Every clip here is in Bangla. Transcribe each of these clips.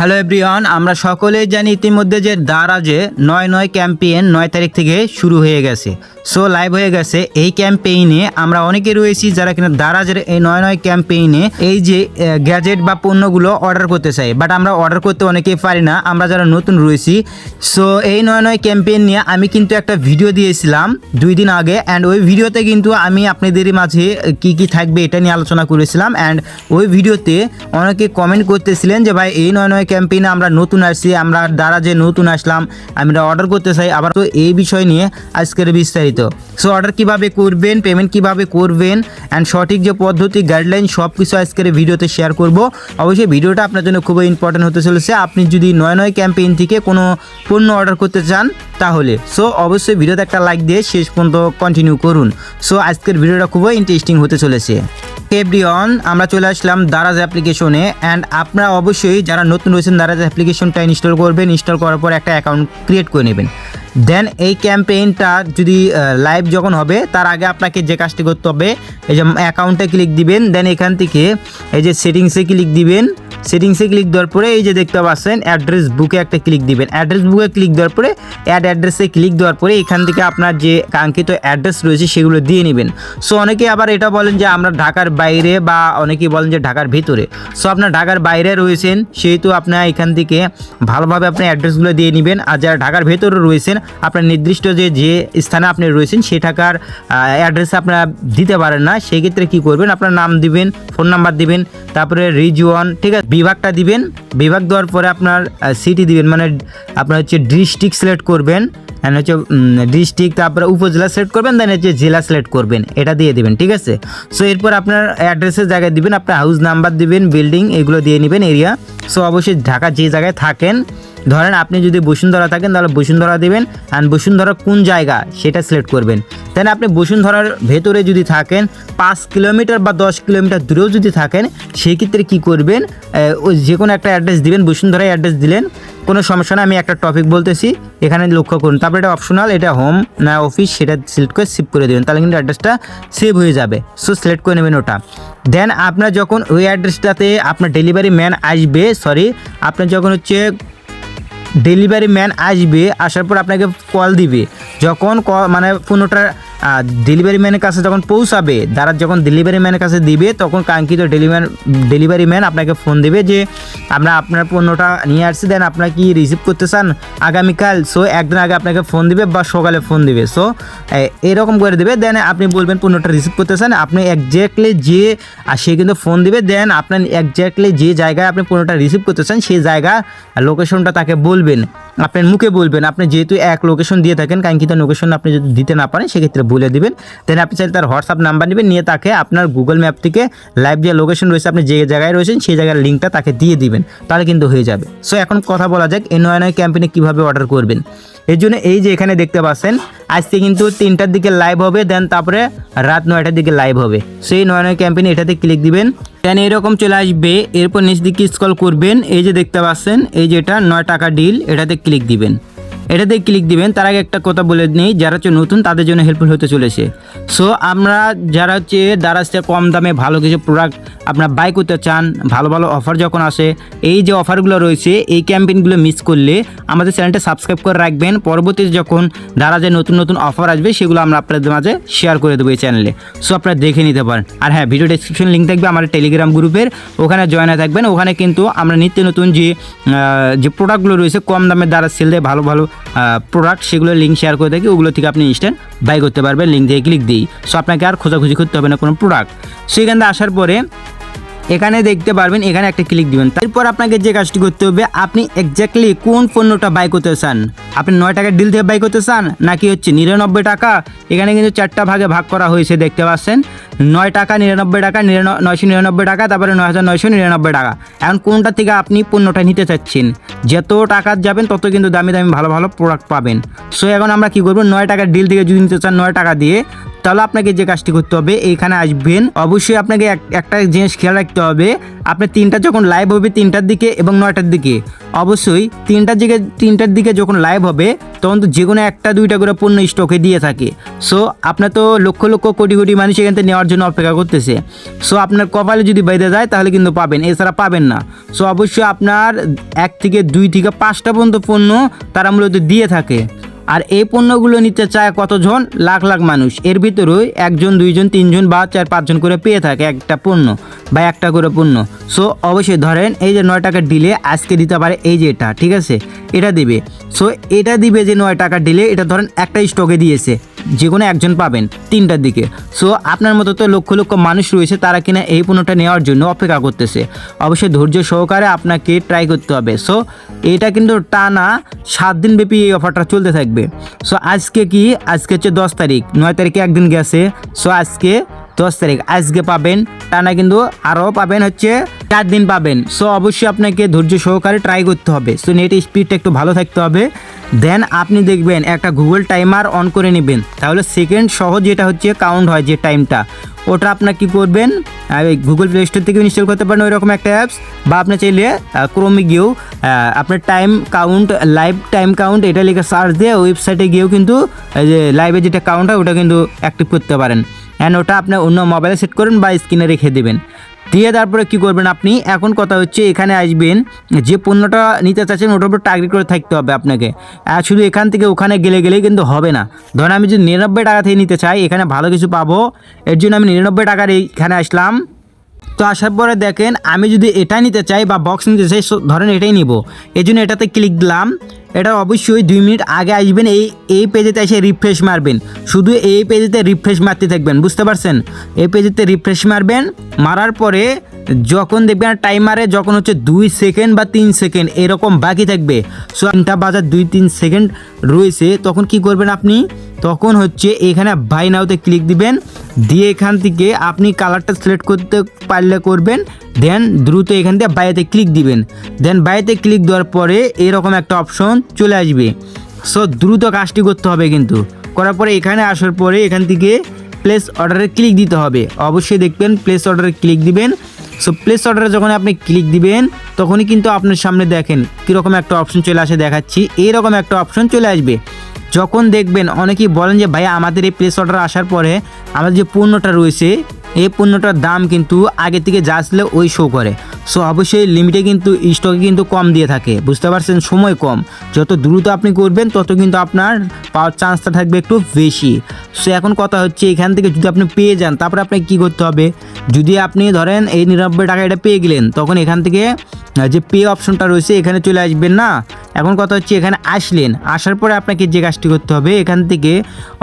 হ্যালো এভরিওয়ান, আমরা সকলেই জানি ইতিমধ্যে যে দারাজে নয় নয় ক্যাম্পেইন নয় তারিখ থেকে শুরু হয়ে গেছে। সো লাইভ হয়ে গেছে এই ক্যাম্পেইনে আমরা অনেকে রয়েছি যারা কিনা দারাজের এই নয় নয় ক্যাম্পেইনে এই যে গ্যাজেট বা পণ্যগুলো অর্ডার করতে চাই বাট আমরা অর্ডার করতে অনেকেই পারি না, আমরা যারা নতুন রয়েছি। সো এই নয় নয় ক্যাম্পেইন নিয়ে আমি কিন্তু একটা ভিডিও দিয়েছিলাম দুই দিন আগে। অ্যান্ড ওই ভিডিওতে কিন্তু আমি আপনাদের মাঝে কি কি থাকবে এটা নিয়ে আলোচনা করেছিলাম। অ্যান্ড ওই ভিডিওতে অনেকে কমেন্ট করতেছিলেন যে, ভাই, এই নয় নয় ক্যাম্পেইনে আমরা নতুন আসছি, আমরা দ্বারা যে নতুন আসলাম, আমরা অর্ডার করতে চাই। আবার তো এই বিষয় নিয়ে আজকের বিস্তারিত। সো অর্ডার কীভাবে করবেন পেমেন্ট কীভাবে করবেন অ্যান্ড সঠিক যে পদ্ধতি গাইডলাইন সব কিছু আজকের ভিডিওতে শেয়ার করব। অবশ্যই ভিডিওটা আপনার জন্য খুবই ইম্পর্টেন্ট হতে চলেছে। আপনি যদি নয় নয় ক্যাম্পেইন থেকে কোনো পণ্য অর্ডার করতে চান, তাহলে। সো অবশ্যই ভিডিওতে একটা লাইক দিয়ে শেষ পর্যন্ত কন্টিনিউ করুন। সো আজকের ভিডিওটা খুবই ইন্টারেস্টিং হতে চলেছে। এভরিওয়ান আমরা চলে আসলাম দারাজ অ্যাপ্লিকেশনে অ্যান্ড আপনারা অবশ্যই যারা নতুন রয়েছেন, দারাজ অ্যাপ্লিকেশনটা ইনস্টল করবেন। ইনস্টল করার পর একটা অ্যাকাউন্ট ক্রিয়েট করে নেবেন। দেন এই ক্যাম্পেইনটা যদি লাইভ যখন হবে, তার আগে আপনাকে যে কাজটি করতে হবে, এই যে অ্যাকাউন্টে ক্লিক দিবেন দেন এখান থেকে এই যে সেটিংসে ক্লিক দিবেন সেটিংসে ক্লিক দেওয়ার পরে এই যে দেখতে পাচ্ছেন অ্যাড্রেস বুকে একটা ক্লিক দিবেন। অ্যাড্রেস বুকে ক্লিক দেওয়ার পরে অ্যাড অ্যাড্রেসে ক্লিক দেওয়ার পরে এখান থেকে আপনার যে কাঙ্ক্ষিত অ্যাড্রেস রয়েছে, সেগুলো দিয়ে নেবেন। সো অনেকে আবার এটা বলেন যে আমরা ঢাকার বাইরে বা অনেকেই বলেন যে ঢাকার ভিতরে। সো আপনার ঢাকার বাইরে রয়েছেন, সেহেতু আপনার এখান থেকে ভালোভাবে আপনি অ্যাড্রেসগুলো দিয়ে নেবেন। আর যারা ঢাকার ভেতরে রয়েছেন আপনার নির্দিষ্ট যে যে স্থানে আপনি রয়েছেন সে টাকার অ্যাড্রেস আপনারা দিতে পারেন না। সেই ক্ষেত্রে কী করবেন? আপনার নাম দিবেন ফোন নাম্বার দিবেন, তারপরে রিজিওন ঠিক আছে? বিভাগটা দিবেন। বিভাগ দেওয়ার পরে আপনার সিটি দিবেন। মানে আপনার হচ্ছে ডিস্ট্রিক্ট সিলেক্ট করবেন অ্যান্ড হচ্ছে ডিস্ট্রিক্ট তারপরে উপজেলা সিলেক্ট করবেন দেন হচ্ছে জেলা সিলেক্ট করবেন। এটা দিয়ে দিবেন, ঠিক আছে? সো এরপর আপনার অ্যাড্রেসের জায়গায় দিবেন, আপনার হাউস নাম্বার দিবেন বিল্ডিং এগুলো দিয়ে নেবেন এরিয়া সো অবশ্যই ঢাকা যে জায়গায় থাকেন ধরেন আপনি যদি বসুন্ধরা থাকেন, তাহলে বসুন্ধরা দেবেন অ্যান্ড বসুন্ধরা কোন জায়গা সেটা সিলেক্ট করবেন। দেন আপনি বসুন্ধরার ভেতরে যদি থাকেন, পাঁচ কিলোমিটার বা দশ কিলোমিটার দূরেও যদি থাকেন সেই ক্ষেত্রে কী করবেন? ওই যে কোনো একটা অ্যাড্রেস দিবেন, বসুন্ধরায় অ্যাড্রেস দিলেন, কোনো সমস্যা না আমি একটা টপিক বলতেছি, এখানে লক্ষ্য করুন। তারপরে এটা অপশনাল এটা হোম না অফিস সেটা সিলেক্ট করে সেভ করে দেবেন, তাহলে কিন্তু অ্যাড্রেসটা সেভ হয়ে যাবে। সো সিলেক্ট করে নেবেন ওটা। দেন আপনার যখন ওই অ্যাড্রেসটাতে আপনার ডেলিভারি ম্যান আসবে সরি আপনার যখন হচ্ছে ডেলিভারি ম্যান আসবে আসার পর আপনাকে কল দিবে। যখন মানে পণ্যটা ডেলিভারি ম্যানের কাছে যখন পৌঁছাবে তারা যখন ডেলিভারি ম্যানের কাছে দিবে, তখন কাঙ্ক্ষিত ডেলিভারি ডেলিভারি ম্যান আপনাকে ফোন দেবে যে, আমরা আপনার পণ্যটা নিয়ে আসছি দেন আপনার কি রিসিভ করতে চান আগামীকাল? সো একদিন আগে আপনাকে ফোন দিবে বা সকালে ফোন দিবে। সো এরকম করে দেবে। দেন আপনি বলবেন পণ্যটা রিসিভ করতে চান। আপনি একজ্যাক্টলি যে সে কিন্তু ফোন দিবে। দেন আপনার একজ্যাক্টলি যে জায়গায় আপনি পণ্যটা রিসিভ করতে চান, সেই জায়গা লোকেশনটা তাকে বলবেন। আপনার মুখে বলবেন। আপনি যেহেতু এক লোকেশন দিয়ে থাকেন, কাঙ্ক্ষিত লোকেশন আপনি যদি দিতে না পারেন, সেক্ষেত্রে বলে দিবেন। দেন আপনি চাইলে তার হোয়াটসঅ্যাপ নাম্বার নেবেন, নিয়ে তাকে আপনার গুগল ম্যাপ থেকে লাইভ যে লোকেশন রয়েছে, আপনি যে জায়গায় রয়েছেন সেই জায়গার লিঙ্কটা তাকে দিয়ে দিবেন। তাহলে কিন্তু হয়ে যাবে। সো এখন কথা বলা যাক এই নয় নয় ক্যাম্পেইনে কীভাবে অর্ডার করবেন। এর জন্য এই যে এখানে দেখতে পাচ্ছেন, আজকে কিন্তু তিনটার দিকে লাইভ হবে দেন তারপরে রাত নয়টার দিকে লাইভ হবে। সেই নয় নয় ক্যাম্পেইনে এটাতে ক্লিক দিবেন। দেন এরকম চলে আসবে, এরপর নিচ দিকে স্কল করবেন, এই যে দেখতে পাচ্ছেন, এই যে এটা নয় টাকা ডিল এটাতে ক্লিক দিবেন। এটাতে ক্লিক দিবেন। তার আগে একটা কথা বলে নিই, যারা হচ্ছে নতুন, তাদের জন্য হেল্পফুল হতে চলেছে। সো আমরা যারা হচ্ছে দারাজতে কম দামে ভালো কিছু প্রোডাক্ট আপনার বাই করতে চান, ভালো ভালো অফার যখন আসে, এই যে অফারগুলো রয়েছে, এই ক্যাম্পেইনগুলো মিস করলে আমাদের চ্যানেলটা সাবস্ক্রাইব করে রাখবেন। পরবর্তীতে যখন দারাজে নতুন নতুন অফার আসবে, সেগুলো আমরা আপনাদের মাঝে শেয়ার করে দেবো এই চ্যানেলে সো আপনারা দেখে নিতে পারেন। আর হ্যাঁ ভিডিও ডিসক্রিপশন লিঙ্ক থাকবে আমার টেলিগ্রাম গ্রুপের ওখানে জয়েন থাকবেন। ওখানে কিন্তু আমরা নিত্য নতুন যে যে প্রোডাক্টগুলো রয়েছে, কম দামের দ্বারা সেল দেয়, ভালো ভালো প্রোডাক্ট সেগুলো লিঙ্ক শেয়ার করে থাকি ওগুলো থেকে আপনি ইনস্ট্যান্ট বাই করতে পারবেন। লিঙ্ক দিয়ে ক্লিক দিই সো আপনাকে আর খোঁজাখুঁজি করতে হবে না কোনো প্রোডাক্ট সেখানে আসার পরে এখানে দেখতে পারবেন, এখানে একটা ক্লিক দিবেন। তারপর আপনাকে যে কাজটি করতে হবে, আপনি এক্স্যাক্টলি কোন পণ্যটা বাই করতে চান? আপনি নয় টাকার ডিল থেকে বাই করতে চান? নাকি হচ্ছে নিরানব্বই টাকা? এখানে কিন্তু চারটা ভাগে ভাগ করা হয়েছে, দেখতে পাচ্ছেন। নয় টাকা নিরানব্বই টাকা নয়শো নিরানব্বই টাকা, তারপরে নয় হাজার নয়শো নিরানব্বই টাকা। এখন কোনটা থেকে আপনি পণ্যটা নিতে চাচ্ছেন? যত টাকা যাবেন, তত কিন্তু দামি দামি ভালো ভালো প্রোডাক্ট পাবেন। সো এখন আমরা কি করব? নয় টাকার ডিল থেকে যদি নিতে চান নয় টাকা দিয়ে, তাহলে আপনাকে যে কাজটি করতে হবে, এইখানে আসবেন। অবশ্যই আপনাকে একটা জিনিস খেয়াল রাখতে হবে আপনার তিনটা যখন লাইভ হবে তিনটার দিকে এবং নয়টার দিকে। অবশ্যই তিনটার দিকে তিনটার দিকে যখন লাইভ হবে, তখন তো যে কোনো একটা দুইটা করে পণ্য স্টকে দিয়ে থাকে। সো আপনার তো লক্ষ লক্ষ কোটি কোটি মানুষ এখান থেকে নেওয়ার জন্য অপেক্ষা করতেছে। সো আপনার কপালে যদি বেঁধে যায়, তাহলে কিন্তু পাবেন। এছাড়া পাবেন না। সো অবশ্যই আপনার এক থেকে দুই থেকে পাঁচটা পর্যন্ত পণ্য তারা মূলত দিয়ে থাকে। আর এই পণ্যগুলো নিতে চায় কতজন? লাখ লাখ মানুষ। এর ভিতরেই একজন, দুইজন, তিনজন বা চার পাঁচজন করে পেয়ে থাকে একটা পণ্য বা একটা করে পণ্য। সো অবশ্যই ধরেন এই যে নয় টাকা ডিলে আজকে দিতে পারে এই যে এটা, ঠিক আছে? এটা দিবে। সো এটা দিবে যে নয় টাকা ডিলে এটা ধরেন একটা স্টকে দিয়েছে। যে কোনো একজন পাবেন তিনটার দিকে। সো আপনার মতো তো লক্ষ লক্ষ মানুষ রয়েছে তারা কিনা এই পণ্যটা নেওয়ার জন্য অপেক্ষা করতেছে। অবশ্যই ধৈর্য সহকারে আপনাকে ট্রাই করতে হবে। সো এটা কিন্তু টানা সাত দিন ব্যাপী এই অফারটা চলতে থাকবে। সো আজকে কি? আজকে হচ্ছে দশ তারিখ। নয় তারিখে একদিন গেছে। সো আজকে দশ তারিখ। আজকে পাবেন টানা কিন্তু আরও পাবেন হচ্ছে চার দিন পাবেন। সো অবশ্যই আপনাকে ধৈর্য সহকারে ট্রাই করতে হবে। সো নেট স্পিডটা একটু ভালো থাকতে হবে। দেন আপনি দেখবেন একটা গুগল টাইমার অন করে নেবেন। তাহলে সেকেন্ড সহ যেটা হচ্ছে কাউন্ট হয় যে টাইমটা ওটা আপনার কী করবেন গুগল প্লে স্টোর থেকে ইনস্টল করতে পারেন ওই রকম একটা অ্যাপস বা আপনি চাইলে ক্রোমে গিয়েও আপনার time count live time count এটা লিখে সার্চ দিয়ে ওয়েবসাইটে গিয়েও কিন্তু যে লাইভে যেটা কাউন্ট হয়, ওটা কিন্তু অ্যাক্টিভ করতে পারেন। অ্যান্ড ওটা আপনি অন্য মোবাইলে সেট করুন বা স্ক্রিনে রেখে দেবেন। দিয়ে তারপরে কি করবেন আপনি? এখন কথা হচ্ছে এখানে আসবেন, যে পণ্যটা নিতে চাচ্ছেন ওটার উপর টার্গেট করে থাকতে হবে আপনাকে। শুধু এখান থেকে ওখানে গেলে গেলেই কিন্তু হবে না। ধরেন আমি যদি নিরানব্বই টাকা থেকে নিতে চাই, এখানে ভালো কিছু পাবো। এর জন্য আমি নিরানব্বই টাকার এইখানে আসলাম। তো আসার পরে দেখেন, আমি যদি এটা নিতে চাই বা বক্স নিতে চাই ধরেন এটাই নিব। এই জন্য এটাতে ক্লিক দিলাম। এটা অবশ্যই দুই মিনিট আগে আসবেন, এই এই পেজেতে এসে রিফ্রেশ মারবেন। শুধু এই পেজেতে রিফ্রেশ মারতে থাকবেন, বুঝতে পারছেন? এই পেজেতে রিফ্রেশ মারবেন, মারার পরে যখন দেখবেন টাইমারে যখন হচ্ছে দুই সেকেন্ড বা তিন সেকেন্ড এরকম বাকি থাকবে সো তিনটা বাজার দুই তিন সেকেন্ড রয়েছে, তখন কি করবেন আপনি? তখন হচ্ছে এখানে বাই নাওতে ক্লিক দিবেন, দিয়ে এখান থেকে আপনি কালারটা সিলেক্ট করতে পারলে করবেন দেন দ্রুত এখান থেকে বাইরে ক্লিক দিবেন। দেন বাইরে ক্লিক দেওয়ার পরে এরকম একটা অপশন চলে আসবে। সো দ্রুত কাজটি করতে হবে কিন্তু। করার পরে এখানে আসার পরে এখান থেকে প্লেস অর্ডারে ক্লিক দিতে হবে। অবশ্যই দেখবেন প্লেস অর্ডারে ক্লিক দিবেন সো প্লেস অর্ডারে যখন আপনি ক্লিক দিবেন, তখনই কিন্তু আপনার সামনে দেখেন কীরকম একটা অপশন চলে আসে দেখাচ্ছি। এইরকম একটা অপশন চলে আসবে। যখন দেখবেন অনেকেই বলেন যে ভাই আমাদের এই প্লেস অর্ডার আসার পরে আমাদের যে পণ্যটা রয়েছে এই পণ্যটার দাম কিন্তু আগে থেকে যা ছিল ওই শো করে। সো অবশ্যই লিমিটে কিন্তু স্টকে কিন্তু কম দিয়ে থাকে। বুঝতে পারছেন? সময় কম। যত দ্রুত আপনি করবেন, তত কিন্তু আপনার পাওয়ার চান্সটা থাকবে একটু বেশি। সো এখন কথা হচ্ছে, এখান থেকে যদি আপনি পেয়ে যান, তারপরে আপনাকে কী করতে হবে? যদি আপনি ধরেন এই নিরানব্বই টাকা এটা পেয়ে গেলেন, তখন এখান থেকে যে পে অপশনটা রয়েছে, এখানে চলে আসবেন না? এখন কথা হচ্ছে এখানে আসলেন, আসার পরে আপনাকে যে কাজটি করতে হবে, এখান থেকে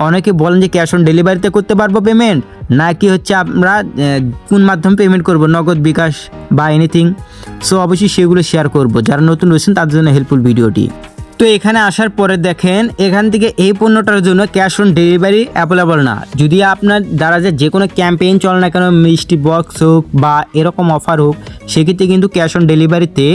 অনেকে বলেন যে ক্যাশ অন ডেলিভারিতে করতে পারব পেমেন্ট নাকি হচ্ছে আমরা কোন মাধ্যমে পেমেন্ট করব, নগদ, বিকাশ বা এনিথিং সো অবশ্যই সেগুলো শেয়ার করব। যারা নতুন রয়েছেন, তাদের জন্য হেল্পফুল ভিডিওটি। তো এখানে আসার পরে দেখেন, এখান থেকে এই পণ্যটার জন্য ক্যাশ অন ডেলিভারি অ্যাভেলেবল না। যদি আপনার দ্বারা যে যে কোনো ক্যাম্পেইন চলে না কেন, মিষ্টি বক্স হোক বা এরকম অফার হোক, সেক্ষেত্রে কিন্তু ক্যাশ অন ডেলিভারিতে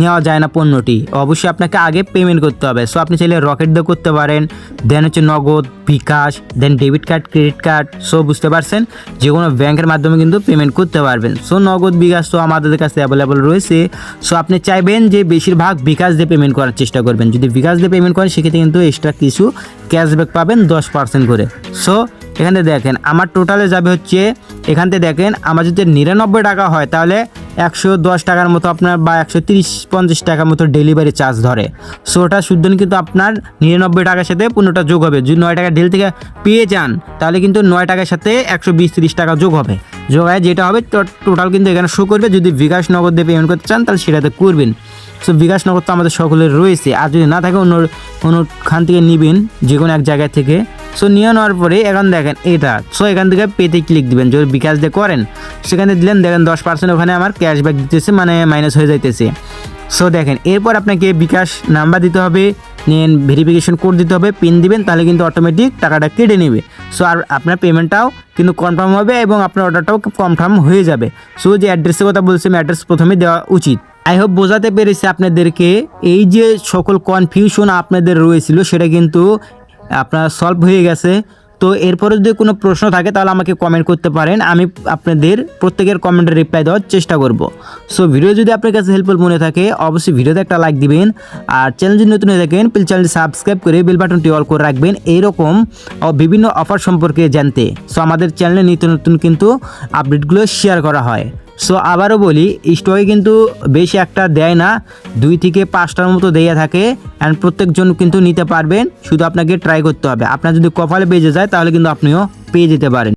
নেওয়া যায় না পণ্যটি। অবশ্যই আপনাকে আগে পেমেন্ট করতে হবে। সো আপনি চাইলে রকেট দিয়ে করতে পারেন দেন হচ্ছে নগদ, বিকাশ দেন debit card credit card so বুঝতে পারছেন? যে কোনো ব্যাংকের মাধ্যমে কিন্তু পেমেন্ট করতে পারবেন। সো নগদ, বিকাশ তো আমাদের কাছে অ্যাভেলেবল রয়েছে। সো আপনি চাইবেন যে বেশিরভাগ বিকাশ দিয়ে পেমেন্ট করার চেষ্টা করবেন। যদি বিকাশ দিয়ে পেমেন্ট করেন, সেক্ষেত্রে কিন্তু এক্সট্রা কিছু ক্যাশব্যাক পাবেন দশ পার্সেন্ট করে। সো এখানে দেখেন, আমার টোটালে যাবে হচ্ছে, এখান থেকে দেখেন, আমার যদি নিরানব্বই টাকা হয়, তাহলে একশো দশ টাকার মতো আপনার বা একশো তিরিশ, পঞ্চাশ টাকার মতো ডেলিভারি চার্জ ধরে। সো ওটা শুদ্ধ কিন্তু আপনার নিরানব্বই টাকার সাথে পনেরোটা যোগ হবে। যদি নয় টাকা ডেল থেকে পেয়ে যান, তাহলে কিন্তু নয় টাকার সাথে একশো বিশ, তিরিশ টাকা যোগ হবে। যোগ হয় যেটা হবে টোটাল কিন্তু এখানে শো করবে। যদি বিকাশ নগদ দিয়ে পেমেন্ট করতে চান, তাহলে সেটাতে করবেন। সো বিকাশ নগদ তো আমাদের সকলের রয়েছে। আর যদি না থাকে, অন্য অন্য খান থেকে নিবেন যে কোনো এক জায়গা থেকে। সো নিয়ে নেওয়ার পরে এখন দেখেন এটা। সো এখান থেকে পেতে ক্লিক দিবেন। যদি বিকাশ দিয়ে করেন, সেখানে দিলেন, দেখেন দশ পার্সেন্ট ওখানে আমার ক্যাশব্যাক দিতেছে মানে মাইনাস হয়ে যাইতেছে। সো দেখেন, এরপর আপনাকে বিকাশ নাম্বার দিতে হবে নেন ভেরিফিকেশন কোড দিতে হবে পিন দিবেন, তাহলে কিন্তু অটোমেটিক টাকাটা কেটে নেবে। সো আর আপনার পেমেন্টটাও কিন্তু কনফার্ম হবে এবং আপনার অর্ডারটাও কনফার্ম হয়ে যাবে। সো যে অ্যাড্রেসের কথা বলছি আমি অ্যাড্রেস প্রথমে দেওয়া উচিত। আই হোপ বোঝাতে পেরেছি আপনাদেরকে। এই যে সকল কনফিউশন আপনাদের রয়েছিল, সেটা কিন্তু আপনার সলভ হয়ে গেছে। তো এরপরে যদি কোনো প্রশ্ন থাকে, তাহলে আমাকে কমেন্ট করতে পারেন। আমি আপনাদের প্রত্যেকের কমেন্টের রিপ্লাই দেওয়ার চেষ্টা করব। সো ভিডিও যদি আপনার কাছে হেল্পফুল মনে থাকে, অবশ্যই ভিডিওতে একটা লাইক দিবেন। আর চ্যানেল যদি নতুন হয়ে থাকেন প্লিজ চ্যানেলটি সাবস্ক্রাইব করে বেল বাটনটি অল করে রাখবেন। এইরকম বিভিন্ন অফার সম্পর্কে জানতে। সো আমাদের চ্যানেলে নিত্য নতুন কিন্তু আপডেটগুলো শেয়ার করা হয়। সো আবারও বলি স্টকে কিন্তু বেশি একটা দেয় না। দুই থেকে পাঁচটার মতো দেয়া থাকে অ্যান্ড প্রত্যেকজন কিন্তু নিতে পারবেন। শুধু আপনাকে ট্রাই করতে হবে। আপনার যদি কপালে বেজে যায়, তাহলে কিন্তু আপনিও পেয়ে যেতে পারেন।